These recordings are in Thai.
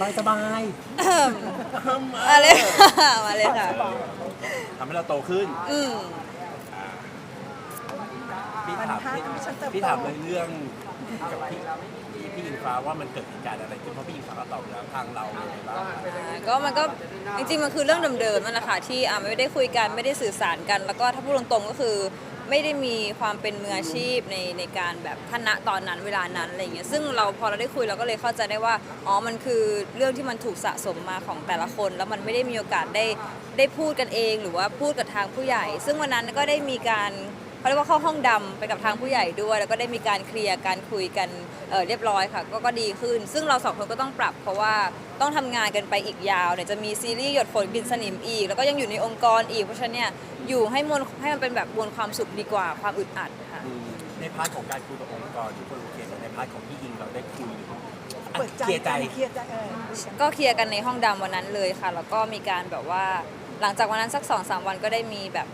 บายสบายมาเลยค่ะมาเลยค่ะ ทำให้เราโตขึ้น อืม พี่ถามมันพาทำให้ฉันเติบโตพี่ถามเลยเรื่องกับพี่พี่อิงฟ้าว่ามันเกิดเหตุการณ์อะไรขึ้นเพราะพี่อิงฟ้าก็ตอบแล้วทางเราเลยางไรบ้างอ่าก็มันก็จริงๆมันคือเรื่องเดิมๆนั่นแหละค่ะที่อ่าไม่ได้คุยกันไม่ได้สื่อสารกัน แล้วก็ถ้าพูดตรงๆก็คือ ไม่ได้มีความเป็นมืออาชีพในในการแบบคณะตอนนั้นเวลานั้นอะไรเงี้ยซึ่งเราพอเราได้คุยเราก็เลยเข้าใจได้ว่าอ๋อมันคือเรื่องที่มันถูกสะสมมาของแต่ละคน แล้วมันไม่ได้มีโอกาสได้ได้พูดกันเอง หรือว่าพูดกับทางผู้ใหญ่ ซึ่งวันนั้นก็ได้มีการ เขาเรียกว่าเข้าห้องดำไปกับทางผู้ใหญ่ด้วย แล้วก็ได้มีการเคลียร์การคุยกันเอ่อเรียบร้อยค่ะ ก็ก็ดีขึ้น ซึ่งเราสองคนก็ต้องปรับ เพราะว่าต้องทำงานกันไปอีกยาวเนี่ยจะมีซีรีส์หยดฝนบินสนิมอีก แล้วก็ยังอยู่ในองค์กรอีกเพราะฉะนั้นเนี่ยอยู่ให้มวลให้มันเป็นแบบมวลความสุขดีกว่าความอึดอัดค่ะอืมในพาร์ทของการคุยกับองค์กรทุกคนโอเคแต่ในพาร์ทของพี่อิงเราได้คุยหรืออะเปิดใจเคลียร์ใจ เคลียร์ใจเออ ก็เคลียร์กันในห้องดำวันนั้นเลยค่ะ แล้วก็มีการแบบว่า หลังจากวันนั้นสักสองสามวันก็ได้มีแบบ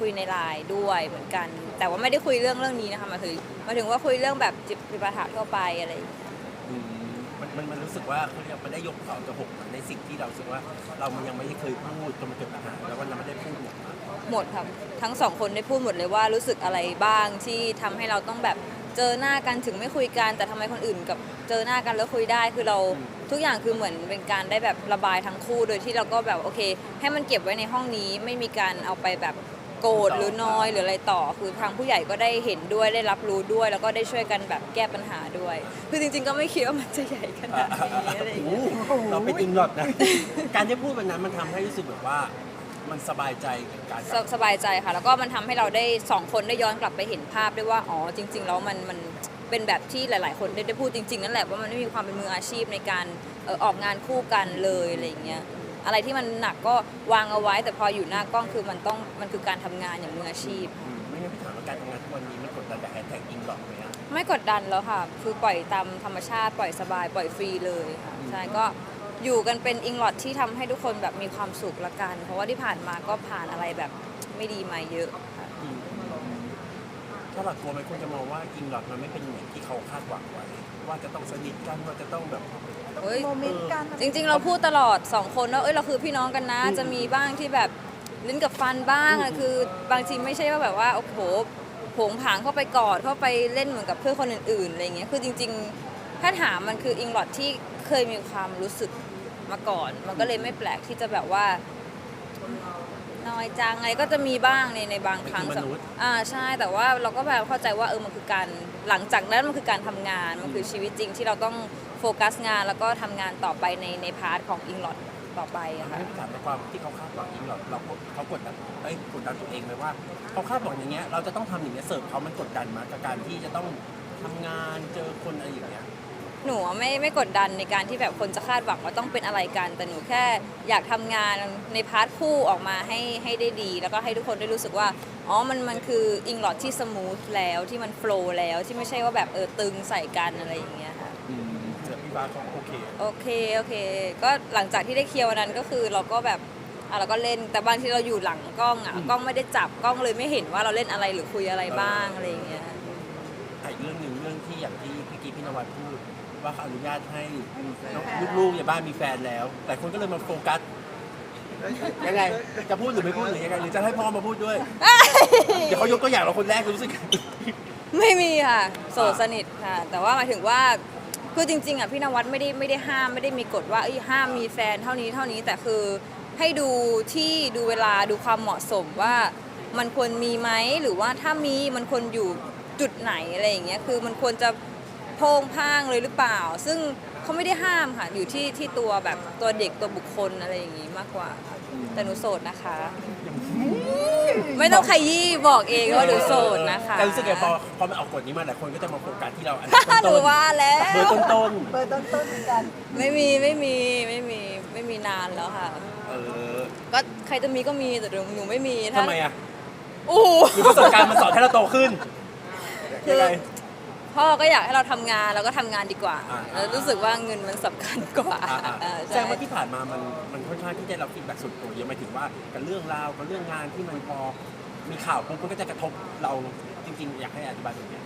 คุยในไลน์ด้วยเหมือนกัน แต่ว่าไม่ได้คุยเรื่องเรื่องนี้นะคะหมายถึงหมายถึงว่าคุยเรื่องแบบจิบประถะทั่วไปอะไรอย่างเงี้ย อืมมันมันมันรู้สึกว่าเขาเรียกมันได้ยกเขาจะหกในสิ่งที่เรารู้สึกว่าเรามันยังไม่ได้เคยพูดจนมันเกิดปัญหาแล้ววันนั้นไม่ได้พูดหมดมาหมดครับทั้งสองคนได้พูดหมดเลยว่ารู้สึกอะไรบ้างที่ทำให้เราต้องแบบเจอหน้ากันถึงไม่คุยกัน แต่ทำไมคนอื่นกับเจอหน้ากันแล้วคุยได้คือเราทุกอย่างคือเหมือนเป็นการได้แบบระบายทั้งคู่โดยที่เราก็แบบโอเค ให้มันเก็บไว้ในห้องนี้ไม่มีการเอาไปแบบ โกรธหรือน้อยหรืออะไรต่อ คือทางผู้ใหญ่ก็ได้เห็นด้วยได้รับรู้ด้วย แล้วก็ได้ช่วยกันแบบแก้ปัญหาด้วย คือจริง ๆ ก็ไม่คิดว่ามันจะใหญ่ขนาดนี้อะไรอย่างโอ้เงี้ยโหเราเป็นอิงหลอดนะ การที่พูดวันนั้นมันทำให้รู้สึกแบบว่ามันสบายใจกับการสสบายใจค่ะ แล้วก็มันทำให้เราได้สองคนได้ย้อนกลับไปเห็นภาพด้วยว่าอ๋อจริง ๆ แล้วมันมันเป็นแบบที่หลาย ๆ คนได้ได้พูดจริง ๆ นั่นแหละว่ามันไม่มีความเป็นมืออาชีพในการเอ่อออกงานคู่กันเลยอะไรอย่างเงี้ย อะไรที่มันหนักก็วางเอาไว้ แต่พออยู่หน้ากล้องคือมันต้องมันคือการทำงานอย่างมืออาชีพอืมไม่งั้นพี่ถามว่าการทำงานทุกวันนี้มันกดดันแต่แฮชแท็กอิงหลอดไหมอะไม่กดดันแล้วค่ะ คือปล่อยตามธรรมชาติ ปล่อยสบาย ปล่อยฟรีเลยค่ะใช่ก็อยู่กันเป็นอิงลอดที่ทำให้ทุกคนแบบมีความสุขละกัน เพราะว่าที่ผ่านมาก็ผ่านอะไรแบบไม่ดีมาเยอะค่ะ อืม ถ้าหลักกลัวไหมคนจะมองว่าอิงหลอดมันไม่เป็นเหมือนที่เขาคาดหวังไว้ว่าจะต้องสนิทกันว่าจะต้องแบบเฮ้ยโมเมนต์กันจริง ๆ เราพูดตลอด2คนว่าเอ้ยเราคือพี่น้องกันนะ จะมีบ้างที่แบบลิ้นกับฟันบ้างอะคือบางทีไม่ใช่ว่าแบบว่าโอ้โหโผงผางเข้าไปกอดเข้าไปเล่นเหมือนกับเพื่อนคนอื่นๆอะไรเงี้ยคือจริง ๆ ถ้าถามมันคืออิงลอดที่เคยมีความรู้สึกมาก่อน มันก็เลยไม่แปลกที่จะแบบว่า น้อยจังไงก็จะมีบ้างในในบางครั้งมันคือมนุษย์ อ่าใช่แต่ว่าเราก็แบบเข้าใจว่าเออมันคือการหลังจากนั้นมันคือการทำงานมันคือชีวิตจริงที่เราต้องโฟกัสงานแล้วก็ทำงานต่อไปในในพาร์ทของอิงลอดต่อไปอะค่ะให้พี่ถามในความที่เขาคาดหวังอิงหลอดเราเขากดดันเอ้ยกดดันตัวเองไหมว่าเขาคาดหวังอย่างเงี้ยเราจะต้องทำอย่างเงี้ยเสิร์ฟเขามันกดดันมากับการที่จะต้องทำงานเจอคนอะไรอย่างเงี้ย หนูอะไม่ไม่กดดันในการที่แบบคนจะคาดหวังว่าต้องเป็นอะไรกัน แต่หนูแค่อยากทำงานในพาร์ทคู่ออกมาให้ให้ได้ดี แล้วก็ให้ทุกคนได้รู้สึกว่าอ๋อมันมันคืออิงลอดที่สมูทแล้วที่มันโฟล์แล้วที่ไม่ใช่ว่าแบบเออตึงใส่กันอะไรอย่างเงี้ยค่ะอืมแต่พี่ฟ้าเขาโอเคโอเคโอเค ก็หลังจากที่ได้เคลียร์วันนั้นก็คือเราก็แบบอะเราก็เล่นแต่บางทีเราอยู่หลังกล้องอะอืมกล้องไม่ได้จับกล้องเลยไม่เห็นว่าเราเล่นอะไรหรือคุยอะไรบ้างอะไรอย่างเงี้ยอะอีกเรื่องหนึ่งเรื่องที่อย่างที่พี่กี้พี่นวัดพูด ว่าเขาอนุญาตให้น้องลูกๆอย่าบ้านมีแฟนแล้ว แต่คนก็เลยมาโฟกัสยังไง จะพูดหรือไม่พูดหรือยังไงหรือจะให้พ่อมาพูดด้วย เดี๋ยวเขายกตัวอย่างเราคนแรกรู้สึก ไม่มีค่ะ โสดสนิทค่ะ แต่ว่าหมายถึงว่าคือจริงๆอะพี่นวัดไม่ได้ไม่ได้ห้ามไม่ได้มีกฎว่าเอ้ยห้ามมีแฟนเท่านี้เท่านี้แต่คือให้ดูที่ดูเวลาดูความเหมาะสมว่ามันควรมีไหมหรือว่าถ้ามีมันควรอยู่จุดไหนอะไรอย่างเงี้ยคือมันควรจะ โพงพางเลยหรือเปล่า ซึ่งเขาไม่ได้ห้ามค่ะ อยู่ที่ที่ตัวแบบตัวเด็กตัวบุคคลอะไรอย่างงี้มากกว่าค่ะแต่หนูโสดนะคะ ไม่ต้องขยี้บอกเองว่าหนูโสดนะคะแต่รู้สึกไงพอพอมันออกกฎนี้มาหลายคนก็จะมาโฟกัสที่เราอันหนูว่าแล้วเบอร์ต้นเปิดต้นต้นๆเหมือนกัน ไม่มีไม่มีไม่มีไม่มีนานแล้วค่ะ ๆเออก็ใครจะมีก็มีแต่หนูหนูไม่มีถ้าทำไมอะโอ้โห หรือประสบการณ์มันสอนให้เราโตขึ้นคือยังไง พ่อก็อยากให้เราทำงานเราก็ทำงานดีกว่าอ่าแล้วรู้สึกว่าเงินมันสำคัญกว่าอ่าอ่าเออแสดใช่งว่าที่ผ่านมามันมันค่อนข้างที่ได้รับฟีดแบ็กส่วนตัวเยอะหมายถึงว่ากับเรื่องราวกับเรื่องงานที่มันพอมีข่าวปุ๊บมันก็จะกระทบเราจริงๆ อยากให้อธิบายตรงเนี้ย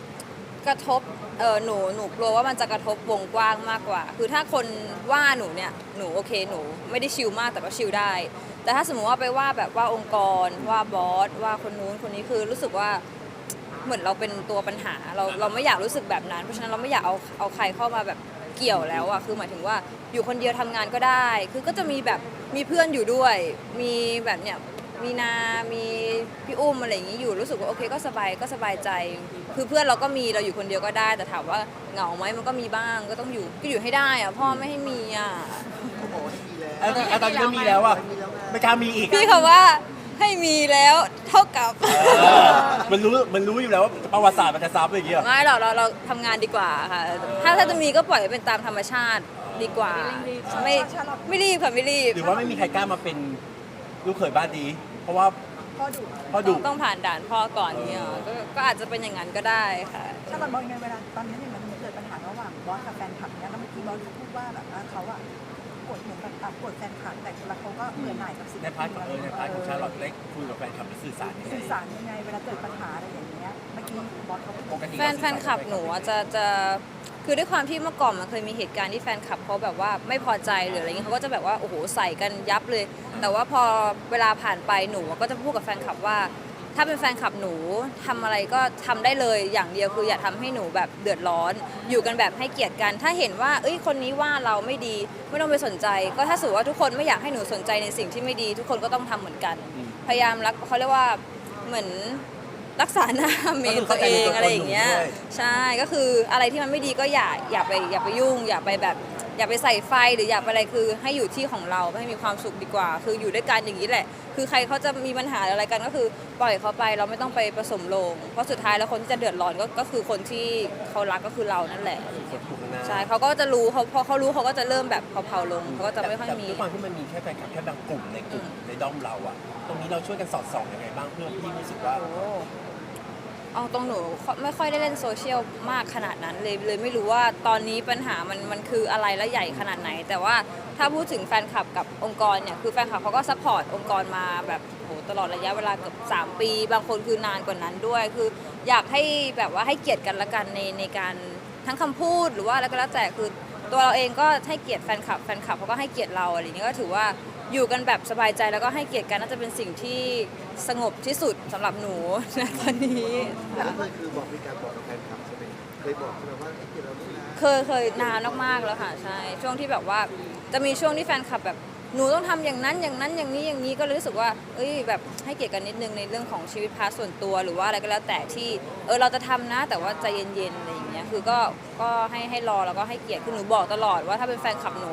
กระทบเออหนูหนูกลัวว่ามันจะกระทบวงกว้างมากกว่า คือถ้าคนว่าหนูเนี่ยหนูโอเคหนูไม่ได้ชิลมากแต่ก็ชิลได้ แต่ถ้าสมมติว่าไปว่าแบบว่าองค์กรว่าบอสว่าคนนู้นคนนี้คือรู้สึกว่า เหมือนเราเป็นตัวปัญหาเราเราไม่อยากรู้สึกแบบนั้น เพราะฉะนั้นเราไม่อยากเอาเอาใครเข้ามาแบบเกี่ยวแล้วอะคือหมายถึงว่าอยู่คนเดียวทำงานก็ได้ คือก็จะมีแบบมีเพื่อนอยู่ด้วย มีแบบเนี่ยมีนา มีพี่อุ้มอะไรอย่างนี้อยู่รู้สึกว่าโอเคก็สบายก็สบายใจ คือเพื่อนเราก็มีเราอยู่คนเดียวก็ได้ แต่ถามว่าเหงาไหมมันก็มีบ้างก็ต้องอยู่ก็อยู่ให้ได้อะพ่อไม่ให้มีอะเขาบอกว่าดีแล้วแล้วแล้วตอนนี้ก็มีแล้วอะไม่กล้ามีอีกพี่เขาว่า ให้มีแล้วเท่ากับเออมันรู้มันรู้อยู่แล้วว่าประวัติศาสตร์มันจะซ้ำอย่างเงี้ยไม่หรอกเราเราทำงานดีกว่าค่ะ ถ้าถ้าจะมีก็ปล่อยให้เป็นตามธรรมชาติดีกว่า ไม่ไม่รีบค่ะไม่รีบหรือว่าไม่มีใครกล้ามาเป็นลูกเขยบ้านดี เพราะว่าพ่อดุพ่อดุต้องผ่านด่านพ่อก่อนเนี่ยเหรอก็ก็อาจจะเป็นอย่างนั้นก็ได้ค่ะถ้าเรามองยังไงเวลาตอนนี้เนี่ยมันเกิดปัญหาระหว่างบอสกับแฟนคลับเนี่ยแล้วเมื่อกี้บอสพูดว่าแบบว่าเขาอะ กดเหมือนกับอะกดแฟนคลับแต่แล้วเขาก็เบื่อหน่ายกับสิ่งในพาร์ทของเออในพาร์ทของชาลอตได้คุยกับแฟนคลับหรือสื่อสารยังไงสื่อสารยังไงเวลาเกิดปัญหาอะไรอย่างเงี้ยเมื่อกี้บอสเขาพูดปกติแฟนแฟนคลับหนูอะจะจะคือด้วยความที่เมื่อก่อนมันเคยมีเหตุการณ์ที่แฟนคลับเขาแบบว่าไม่พอใจหรืออะไรเงี้ยเขาก็จะแบบว่าโอ้โหใส่กันยับเลย แต่ว่าพอเวลาผ่านไปหนูก็จะพูดกับแฟนคลับว่า ถ้าเป็นแฟนคลับหนูทำอะไรก็ทำได้เลยอย่างเดียวคืออย่าทำให้หนูแบบเดือดร้อน อยู่กันแบบให้เกียรติกัน ถ้าเห็นว่าเอ้ยคนนี้ว่าเราไม่ดีไม่ต้องไปสนใจ ก็ถ้าสมมติว่าทุกคนไม่อยากให้หนูสนใจในสิ่งที่ไม่ดี ทุกคนก็ต้องทำเหมือนกัน พยายามรักเขาเรียกว่าเหมือนรักษาหน้าเมนตัวเองอะไรอย่างเงี้ยใช่ก็คืออะไรที่มันไม่ดีก็อย่าอย่าไปอย่าไปยุ่ง อย่าไปแบบ อย่าไปใส่ไฟหรืออย่าไปอะไรคือให้อยู่ที่ของเราให้มีความสุขดีกว่า คืออยู่ด้วยกันอย่างนี้แหละ คือใครเขาจะมีปัญหาอะไรกันก็คือปล่อยเขาไปเราไม่ต้องไปผสมโลง เพราะสุดท้ายแล้วคนที่จะเดือดร้อนก็ก็คือคนที่เขารักก็คือเรานั่นแหละ คนถูกข้างหน้าใช่เขาก็จะรู้เขาพอเขารู้เขาก็จะเริ่มแบบเผาๆลงเขาก็จะไม่ค่อยมี แต่ด้วยความที่มันมีแค่แฟนคลับแค่บางกลุ่มในกลุ่มในด้อมเราอะตรงนี้เราช่วยกันสอดส่องยังไงบ้างเพื่อพี่รู้สึกว่า เอาตรงหนูไม่ค่อยได้เล่นโซเชียลมากขนาดนั้นเลยเลยไม่รู้ว่าตอนนี้ปัญหามันมันคืออะไรและใหญ่ขนาดไหน แต่ว่าถ้าพูดถึงแฟนคลับกับองค์กรเนี่ยคือแฟนคลับเขาก็ซัพพอร์ตองค์กรมาแบบโหตลอดระยะเวลาเกือบ3 ปี บางคนคือนานกว่านั้นด้วย คืออยากให้แบบว่าให้เกียรติกันละกันในในการทั้งคำพูดหรือว่าอะไรก็แล้วแต่คือตัวเราเองก็ให้เกียรติแฟนคลับแฟนคลับเขาก็ให้เกียรติเราอะไรอย่างเงี้ก็ถือว่า อยู่กันแบบสบายใจแล้วก็ให้เกียรติกันน่าจะเป็นสิ่งที่สงบที่สุดสำหรับหนูณตอนนี้เคยคือบอกมีการบอกกับแฟนคลับใช่ไหมเคยบอกใช่ไหมว่าไอ้ที่เราไม่นะเคยเคยนานมากๆแล้วค่ะใช่ช่วงที่แบบว่าจะมีช่วงที่แฟนคลับแบบหนูต้องทำอย่างนั้นอย่างนั้นอย่างนี้อย่างนี้ก็เลยรู้สึกว่า เอ้ยแบบให้เกียรติกันนิดนึงในเรื่องของชีวิตพาร์ทส่วนตัวหรือว่าอะไรก็แล้วแต่ที่เออเราจะทำนะ แต่ว่าใจเย็นๆอะไรอย่างเงี้ยคือก็ก็ให้ให้รอแล้วก็ให้เกียรติคือหนูบอกตลอดว่าถ้าเป็นแฟนคลับหนู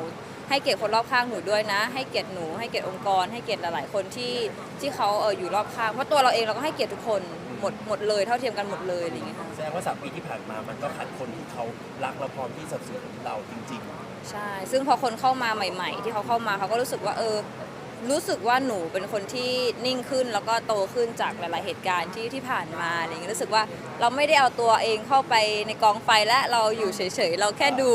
ให้เกียรติคนรอบข้างหนูด้วยนะ ให้เกียรติหนูให้เกียรติองค์กร ให้เกียรติหลายๆคนที่ที่เขาเอออยู่รอบข้างเพราะตัวเราเองเราก็ให้เกียรติทุกคนหมดหมดเลยเท่าเทียมกันหมดเลยอะไรอย่างเงี้ยค่ะแสดงว่าสามปีที่ผ่านมามันก็ขาดคนที่เขารักและพร้อมที่สนับสนุนเราจริงใช่ ซึ่งพอคนเข้ามาใหม่ ๆ ที่เขาเข้ามาเขาก็รู้สึกว่าเออ รู้สึกว่าหนูเป็นคนที่นิ่งขึ้นแล้วก็โตขึ้นจากหลายๆเหตุการณ์ที่ที่ผ่านมาอะไรอย่างเงี้ยรู้สึกว่าเราไม่ได้เอาตัวเองเข้าไปในกองไฟและเราอยู่เฉยๆ เราแค่ดู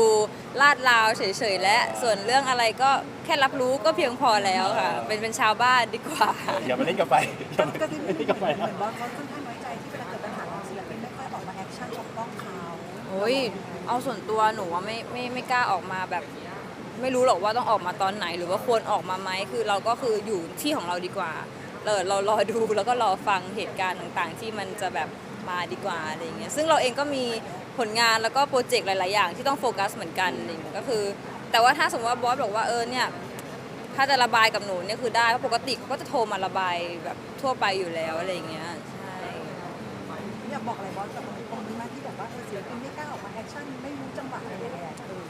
ลาดราวเฉยๆ และส่วนเรื่องอะไรก็แค่รับรู้ก็เพียงพอแล้วค่ะ เป็นเป็นชาวบ้านดีกว่าๆอย่ามาเล่นกับไฟอย่ามาก็ที่เล่นกับไฟเหมือนบอสเขาค่อนข้างน้อยใจที่เวลาเกิดปัญหาของศิลปินไม่ค่อยออกมาแอคชั่นปกป้องเขาโอ้ยเอาส่วนตัวหนูว่าไม่ไม่ไม่กล้าออกมาแบบ ไม่รู้หรอกว่าต้องออกมาตอนไหน หรือว่าควรออกมาไหมคือเราก็คืออยู่ที่ของเราดีกว่าเราเรารอดูแล้วก็รอฟังเหตุการณ์ต่างๆ ที่มันจะแบบมาดีกว่าอะไรอย่างเงี้ยซึ่งเราเองก็มีผลงานแล้วก็โปรเจกต์หลาย ๆ อย่างที่ต้องโฟกัสเหมือนกันอะไรอย่างเงี้ยก็คือ แต่ว่าถ้าสมมติว่าบอสบอกว่าเออเนี่ยถ้าจะระบายกับหนูเนี่ยคือได้เพราะปกติเขาก็จะโทรมาระบายแบบทั่วไปอยู่แล้วอะไรอย่างเงี้ยใช่อยากบอกอะไรบอสกับตรงนี้ไหมที่แบบว่าเออศิลปินไม่กล้าออกมาแอคชั่นไม่รู้จังหวะอะไรยังไงอะเออ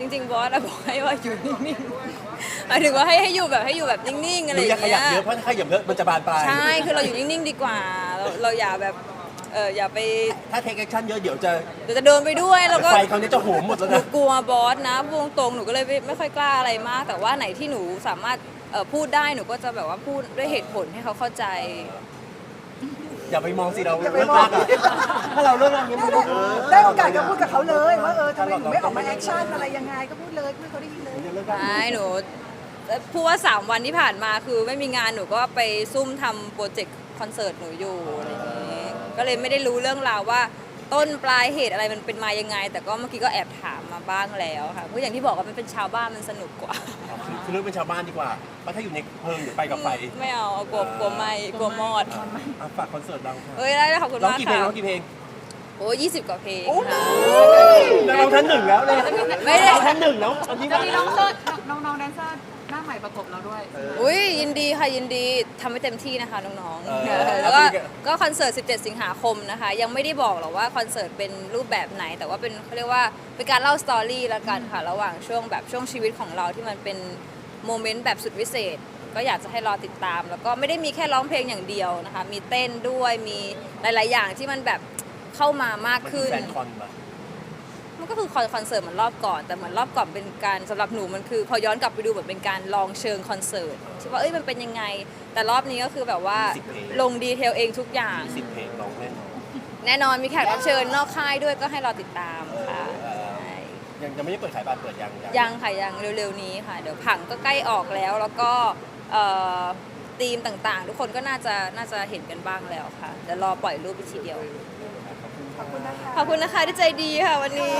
จริงๆบอสอะบอกให้ว่าอยู่นิ่งๆหมายถึงว่าให้ให้อยู่แบบให้อยู่แบบนิ่งๆหอะไรรือออย่าย่างขยับเงี้ยเยอะเพราะถ้าขยับเยอะมันจะบานปลาย ใช่คือเราอยู่นิ่งๆดีกว่า เราเราอย่าแบบเอออย่าไปถ้าเทคแอคชั่นเยอะเดี๋ยวจะเดี๋ยวจะเดินไปด้วยแล้วก็ ไฟเขาวนี้จะโหมหมดแล้วหนูนะ กลัวบอสนะวงตรงหนูก็เลยไม่ไม่ค่อยกล้าอะไรมาก แต่ว่าไหนที่หนูสามารถเอ่อพูดได้หนูก็จะแบบว่าพูดด้วยเหตุผลให้เขาเข้าใจ อย่าไปมองสิเราอย่าไปเลิกมอง รักอะถ้าเราเลิกรักเนี้ยมันได้โอกาสก็พูดกับเขาเลยว่าเออทำไมหนูไม่ออกมาแอคชั่นอะไรยังไงก็พูดเลยพูดให้เขาได้ยินเลยเลิกรักใช่หนูเอ่อพูดว่า 3 วันที่ผ่านมาคือไม่มีงานหนูก็ไปซุ่มทำโปรเจกต์คอนเสิร์ตหนูอยู่อะไรอย่างนี้ก็เลยไม่ได้รู้เรื่องราวว่า ต้นปลายเหตุอะไรมันเป็นมายังไง แต่ก็เมื่อกี้ก็แอบถามมาบ้างแล้วค่ะเพราะอย่างที่บอกว่ามันเป็นชาวบ้านมันสนุกกว่าอ๋อคือคือเรื่องเป็นชาวบ้านดีกว่าเพราะถ้าอยู่ในเพลิงเดี๋ยวไปกับไฟไม่เอาเอากลัวกลัวไหมกลัวมอดอะอะฝากคอนเสิร์ตเราค่ะเอ้ยได้เลยขอบคุณร้องมากกี่เพลค่ะงร้องกี่เพลง โอ้ยี่สิบกว่าเพลงค่ะนักร้องท่านหนึ่งแล้วเลยไม่ได้นักร้องท่านหนึ่งแล้วตอนนี้จะว่ามีน้องเซอร์น้องๆแดนเซอร์ หน้าใหม่ประกบเราด้วย อุ้ยยินดีค่ะยินดีทำให้เต็มที่นะคะน้องเอๆอเออแล้วก็ก็คอนเสิร์ต 17 สิงหาคมนะคะ ยังไม่ได้บอกหรอกว่าคอนเสิร์ตเป็นรูปแบบไหน แต่ว่าเป็นเขาเรียกว่าเป็นการเล่าสตอรี่ละกันค่ะ ระหว่างช่วงแบบช่วงชีวิตของเราที่มันเป็นโมเมนต์แบบสุดวิเศษ ก็อยากจะให้รอติดตาม แล้วก็ไม่ได้มีแค่ร้องเพลงอย่างเดียวนะคะ มีเต้นด้วยมีหลาย ๆ อย่างที่มันแบบเข้ามามากมันคือขึ้น แฟนคอนมา มันก็คือคอนคอนเสิร์ตเหมือนรอบก่อน แต่เหมือนรอบก่อนเป็นการสำหรับหนูมันคือ พอย้อนกลับไปดูเหมือนเป็นการลองเชิงคอนเสิร์ตที่ว่าเอ้ยมันเป็นยังไง แต่รอบนี้ก็คือแบบว่าสิบเพลงลงดีเทลเองทุกอย่างสิบเพลงร้องแน่นอนแน่นอนมีแขกรับเชิญนอกค่ายด้วยก็ให้รอติดตามค่ะใช่ยังยังไม่ได้เปิดขายบัตรเปิดยังยังค่ะยังเร็วๆนี้ค่ะ เดี๋ยวผังก็ใกล้ออกแล้วแล้วก็เอ่อธีมต่างๆ ทุกคนก็น่าจะน่าจะเห็นกันบ้างแล้วค่ะเดี๋ยวรอปล่อยรูปไปทีเดียว ขอบคุณนะคะที่ใจดีค่ะวันนี้